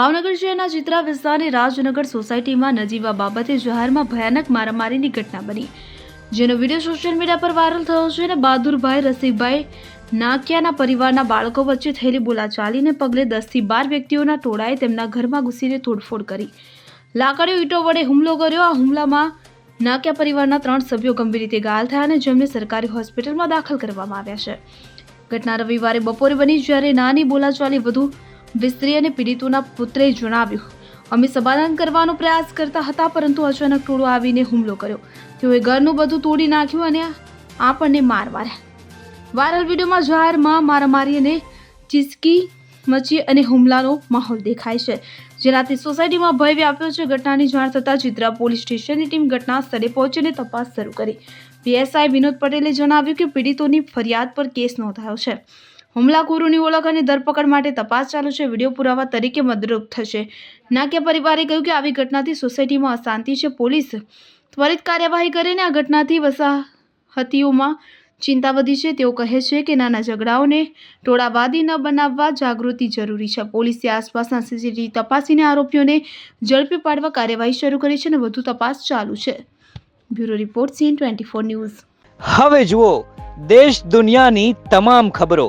ભાવનગર શહેરના ચિત્રા વિસ્તારની રાજનગર સોસાયટીમાં નજીવા બાબતે જાહેરમાં ભયાનક મારામારીની ઘટના બની, જેનો વીડિયો સોશિયલ મીડિયા પર વાયરલ થયો છે અને બહાદુરભાઈ રસિકભાઈ નાકિયાના પરિવારના બાળકો વચ્ચે થયેલી બોલાચાલીને પગલે દસથી બાર વ્યક્તિઓના ટોળાએ તેમના ઘરમાં ઘૂસીને તોડફોડ કરી. લાકડીઓ ઈંટો વડે હુમલો કર્યો. આ હુમલામાં નાક્યા પરિવારના ત્રણ સભ્યો ગંભીર રીતે ઘાયલ થયા અને જેમને સરકારી હોસ્પિટલમાં દાખલ કરવામાં આવ્યા છે. ઘટના રવિવારે બપોરે બની જ્યારે નાની બોલાચાલી વધુ વિસ્તરી અને પીડિતોના પુત્રે જણાવ્યું, અમે સમાધાન કરવાનો પ્રયાસ કરતા હતા, પરંતુ અચાનક ટોળો આવીને હુમલો કર્યો. તેઓએ ઘરનું બધું તોડી નાખ્યું અને આપણને માર માર્યા વાયરલ વિડીયોમાં જાહેરમાં મારામારી અને ચીસકી મચી અને હુમલાનો માહોલ દેખાય છે જેનાથી સોસાયટીમાં ભય વ્યાપ્યો છે. ઘટનાની જાણ થતાં ચિત્રા પોલીસ સ્ટેશનની ટીમ ઘટના સ્થળે પહોંચીને તપાસ શરૂ કરી. પીએસઆઈ વિનોદ પટેલે જણાવ્યું કે પીડિતોની ફરિયાદ પર કેસ નોંધાયો છે. હુમલાખોરોની ઓળખ અને ધરપકડ માટે તપાસ ચાલુ છે. વીડિયો પુરાવા તરીકે મદદરૂપ થશે. નાક્યા પરિવારે કહ્યું કે આવી ઘટનાથી સોસાયટીમાં અશાંતિ છે. પોલીસ ત્વરિત કાર્યવાહી કરીને આ ઘટનાથી વસાહતીઓમાં ચિંતા વધી છે. તેઓ કહે છે કે નાના ઝઘડાઓને ટોળાવાદી ન બનાવવા જાગૃતિ જરૂરી છે. પોલીસે આસપાસના સીસીટીવી તપાસીને આરોપીઓને ઝડપી પાડવા કાર્યવાહી શરૂ કરી છે અને વધુ તપાસ ચાલુ છે. Bureau report CN twenty four news. હવે જુઓ, દેશ દુનિયાની તમામ ખબરો.